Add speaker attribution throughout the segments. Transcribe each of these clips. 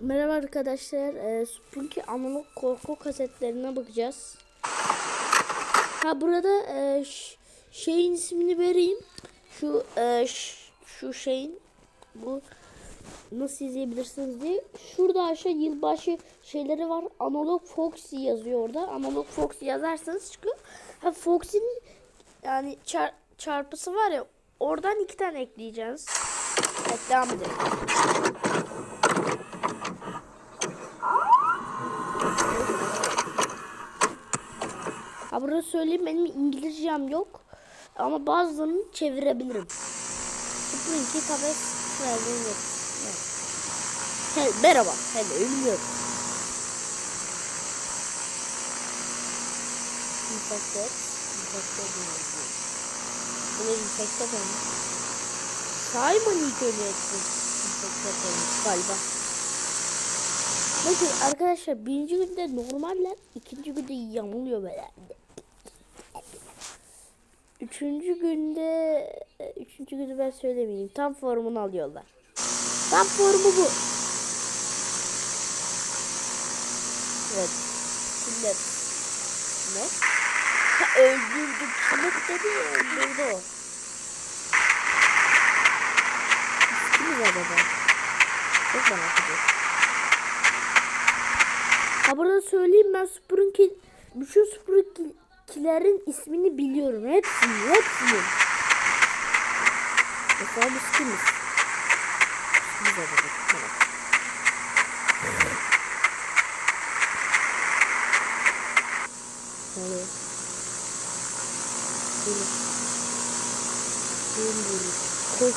Speaker 1: Merhaba arkadaşlar. Ee, Spooky analog korku kasetlerine bakacağız. Ha burada e, şeyin ismini vereyim. Şu e, şu şeyin bu nasıl izleyebilirsiniz diye. Şurada aşağı yılbaşı şeyleri var. Analog Foxy yazıyor orada. Analog Foxy yazarsanız çıkıyor. Ha Foxy'nin yani çar- çarpısı var ya oradan iki tane ekleyeceğiz. Evet devam edelim. Ha burada söyleyeyim benim İngilizcem yok. Ama bazılarını çevirebilirim. Springy tabi. Evet. He, merhaba. Hello, ölmüyorum. Infected. Infected. Bunu infected olmuş. Simon ilk önce etsin. Galiba. Bakın arkadaşlar birinci günde normaller, ikinci günde yamuluyor böyle. Üçüncü günde, üçüncü günü ben söylemeyeyim. Tam formunu alıyorlar. Tam formu bu. Evet. Killet. Ne? Ha, öldürdü. Killet dedi ya, öldürdü o. Biz kimiz acaba? Çok merak ediyorum. Ha burada söyleyeyim ben Sprunkil, bütün Sprunkilerin ismini biliyorum. Hepsini, hepsini. Mesela biz kimiz? Biz. Yürü yürü. Koş.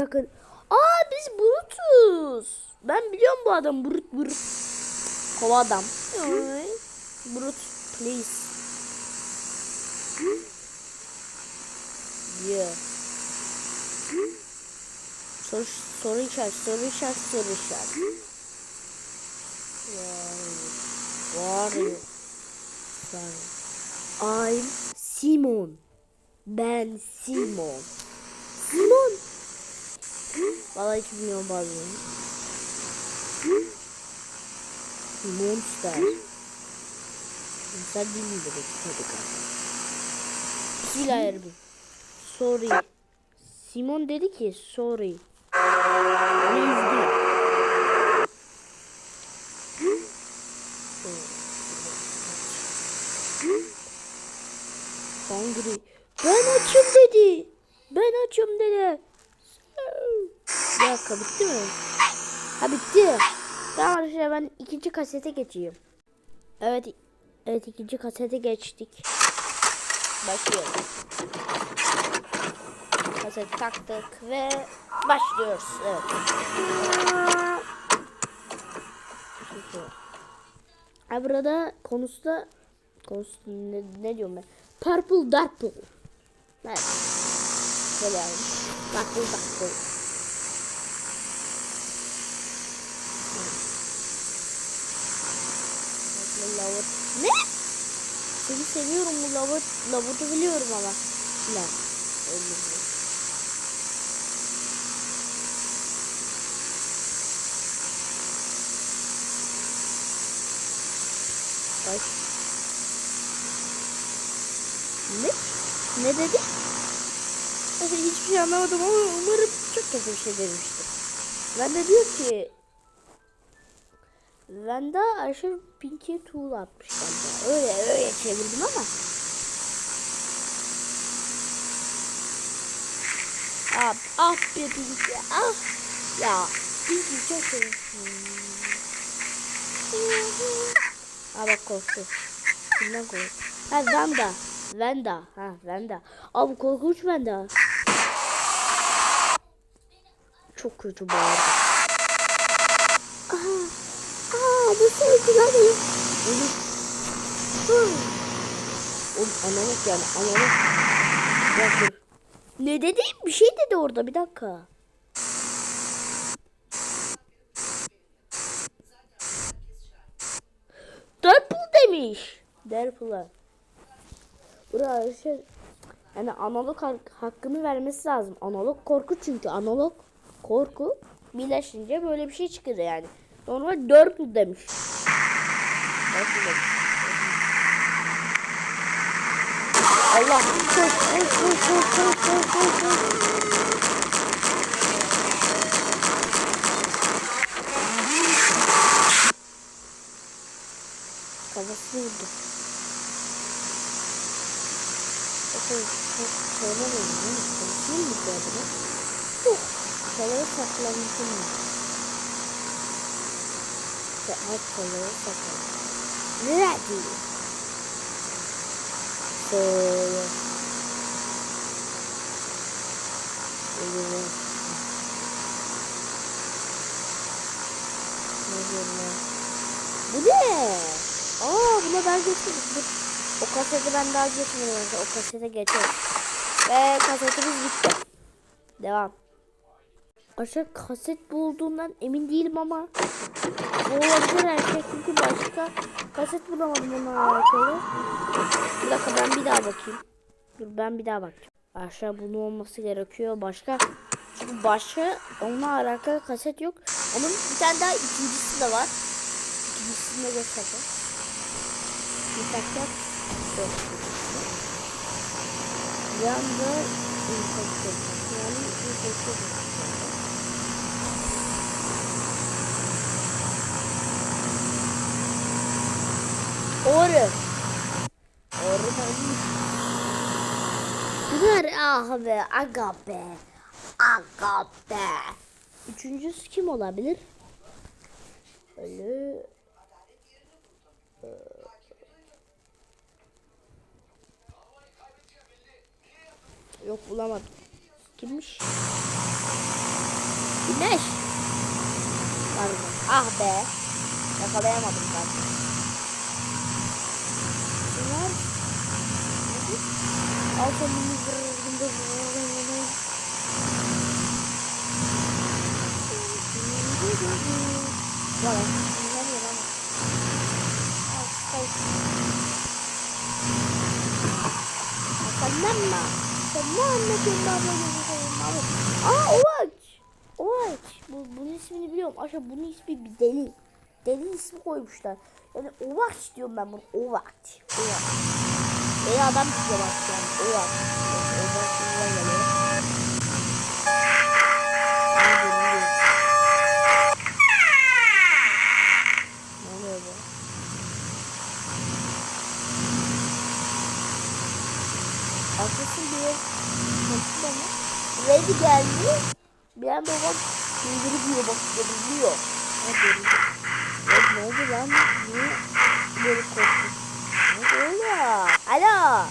Speaker 1: Bakın. Aa biz Brutuz. Ben biliyorum bu adam Brut Brut. Kova adam. Ay. Brut please. Yeah. Soru, soru işaret, soru işaret, soru işaret. Var ya. Var. I'm Simon. Ben Simon. Simon. Vallahi hiç bilmiyorum bazılarını. Monster. Değil mi dedik tabii kanka. Bismillahirrahmanirrahim. Sorry. Simon dedi ki sorry. Üzdü. Hungry. Ben açım dedi. Ben açım dedi. Bir dakika bitti mi? Ha bitti. Tamam arkadaşlar ben ikinci kasete geçeyim. Evet. Evet ikinci kasete geçtik. Başlıyorum. Kaseti taktık ve başlıyoruz. Evet. Ha burada konusu da konusu ne, ne diyorum ben? Purple Darple. Evet. Böyle yani. Purple Darple. Lavut. Ne? Seni seviyorum bu lavut. Lavutu biliyorum ama. La. Öldürdüm. Ne? Ne dedi? Hiçbir şey anlamadım ama umarım çok kötü bir şey demiştir. Ben de diyor ki ben de Ayşe Pinky Tool atmış galiba. Öyle öyle çevirdim ama. Ah, ah be Pinky ah. Ya Pinky çok seviyorum. Aa bak korktu. Kimden korktu? Ha Vanda. Vanda. Ha Vanda. Aa bu korkunç Vanda. Çok kötü bağırdı. Bu sevgiler iyi. Oğlum. Analog yani. Bir dakika. dur. Ne dedi? Bir şey dedi orada bir dakika. Deadpool demiş. Deadpool'a. Buraya şey yani analog hak- hakkını vermesi lazım. Analog korku çünkü analog korku birleşince böyle bir şey çıkıyor yani. Normal 4 demiş. 4 demiş. Allah koş koş koş koş koş koş koş koş. Kafasını vurdu. Bakın çok mı? Hep kalaya saklanmışım. Nerede? Söyle. Evet. Ne diyorum ya? Bu ne? Aa buna ben geçmedim. Dur. O kaseti ben daha geçmedim. O kasete geçelim. Ve kasetimiz bitti. Devam. Aşağı kaset bulduğundan emin değilim ama bu olabilir her şey çünkü başka kaset bulamadım bununla alakalı. Bir dakika ben bir daha bakayım. Dur ben bir daha bakacağım. Aşağı bunun olması gerekiyor. Başka çünkü başka onunla alakalı kaset yok. Onun bir tane daha ikincisi de var. İkincisini de göstereceğim. Bir dakika. Dur. Bir anda infeksiyon. Yani infeksiyon. Doğru olmuş. Bunlar ah be aga be. Aga be. Üçüncüsü kim olabilir? Öyle. Ee, Yok bulamadım. Kimmiş? Güneş. Pardon. Ah be. Yakalayamadım ben. Vale, nadie vamos. Hasta Hasta mamma. Hasta mamma ki mamma mamma. Aa Oğaç. Oğaç. Bu, bunun ismini biliyorum. Aşağı bunun ismi bir deli. Deli ismi koymuşlar. Yani Oğaç diyorum ben bunu. Oğaç. Oğaç. Öyle adam çıkıyor bak şu an. Öyle adam. Oradan şuradan geliyor. Arkasın bir yer kaçtı ama. Ready geldi. Bir an babam bildirip diyor bak biliyor. Ne oldu lan? Niye böyle korktu? Alo.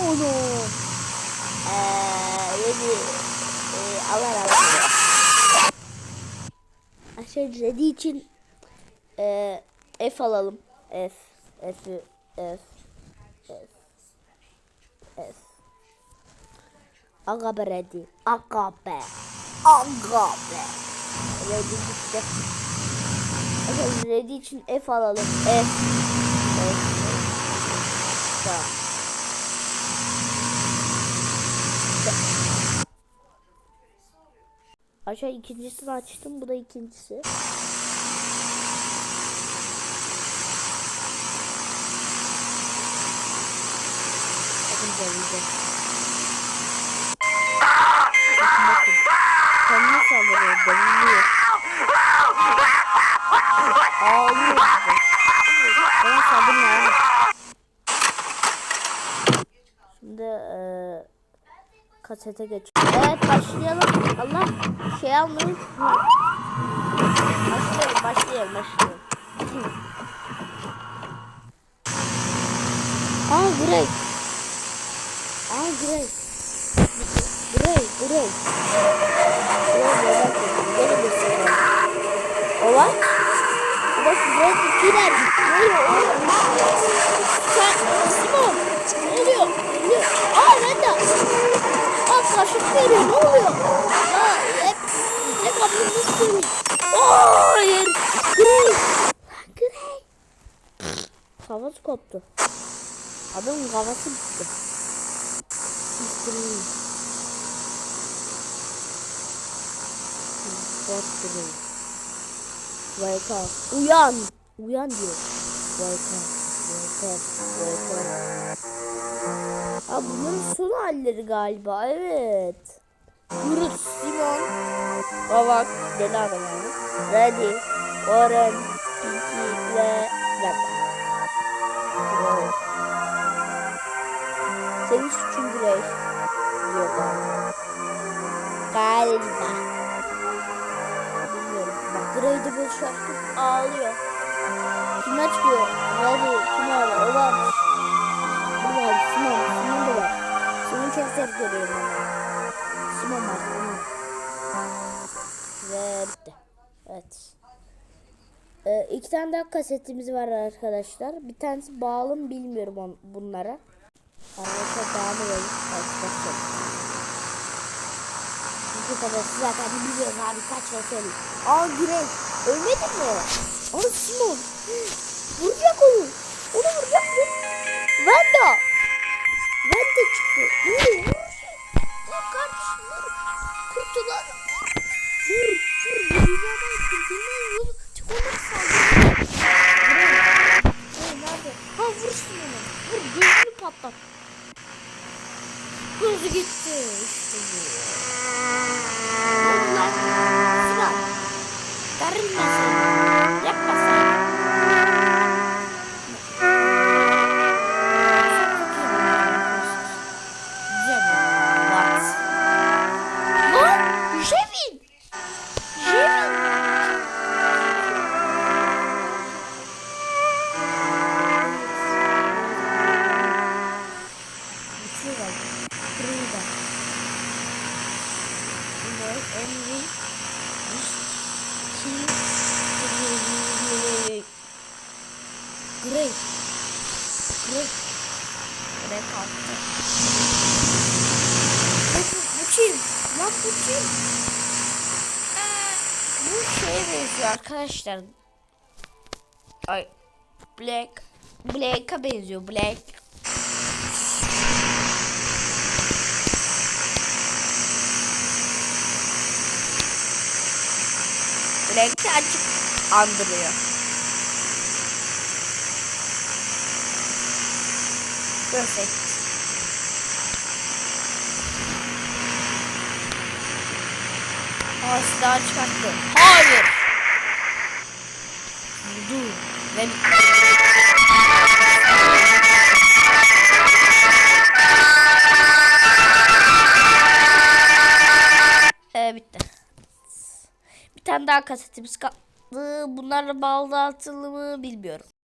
Speaker 1: Onu. Eee Ready. Ee, Allah. Aşağı Ready için eee F alalım. F. F. F. F. F. Aga be ready. Aga be. Aga be. Ready gitti. Ready için F alalım. F. Aşağı ikincisini açtım. Bu da ikincisi. Bakın. Kendine saldırıyor. Deniliyor. Kasete geç. Evet başlayalım. Allah şey almayın. Başlayalım başlayalım başlayalım. Aa Grey. Aa Grey. Grey, Grey. Böyle bir şey. Olan? Bak Grey ikiler. Ne oluyor oğlum? Sen Simon. Ne oluyor? Ne oluyor? Aa ben de. Aa karşılık veriyor. Ne oluyor? Aa hep ablamız söylüyor. Aa hayır. Grey. Grey. Kafası koptu. Adamın kafası bitti. İstireyim. What the Wake up. Uyan. Uyan diyor. Wake up. Wake up. Wake up. Aa, bunların son halleri galiba. Evet. Yunus, Simon, Kavak, deli adam yani. Ready, Oren, Pinky ve. Grey. Senin suçun Grey. Diyor galiba. Bilmiyorum. Bak Grey de böyle şarkı ağlıyor. Kimler çıkıyor? Ready, kim ağlıyor? O görüyorum ama. Simon var. Ve bitti. Evet. Ee, iki tane daha kasetimiz var arkadaşlar. Bir tanesi bağlı mı bilmiyorum on, bunlara. Arkadaşlar devam edelim. Arkadaşlar. Çünkü tabii zaten biliyoruz abi kaç söyleyeyim. Aa Grey. Ölmedi mi? Aa Simon. Vuracak onu. Onu vuracak mı? Vanda gitti. İşte bu. Şeye benziyor arkadaşlar. Ay. Black. Black'a benziyor. Black. Black'i açık andırıyor. Perfect. Aa silahı çıkarttı. Hayır. Vurdu. Ve Ee, bitti. Bir tane daha kasetimiz kaldı. Bunlarla bağlantılı mı bilmiyorum.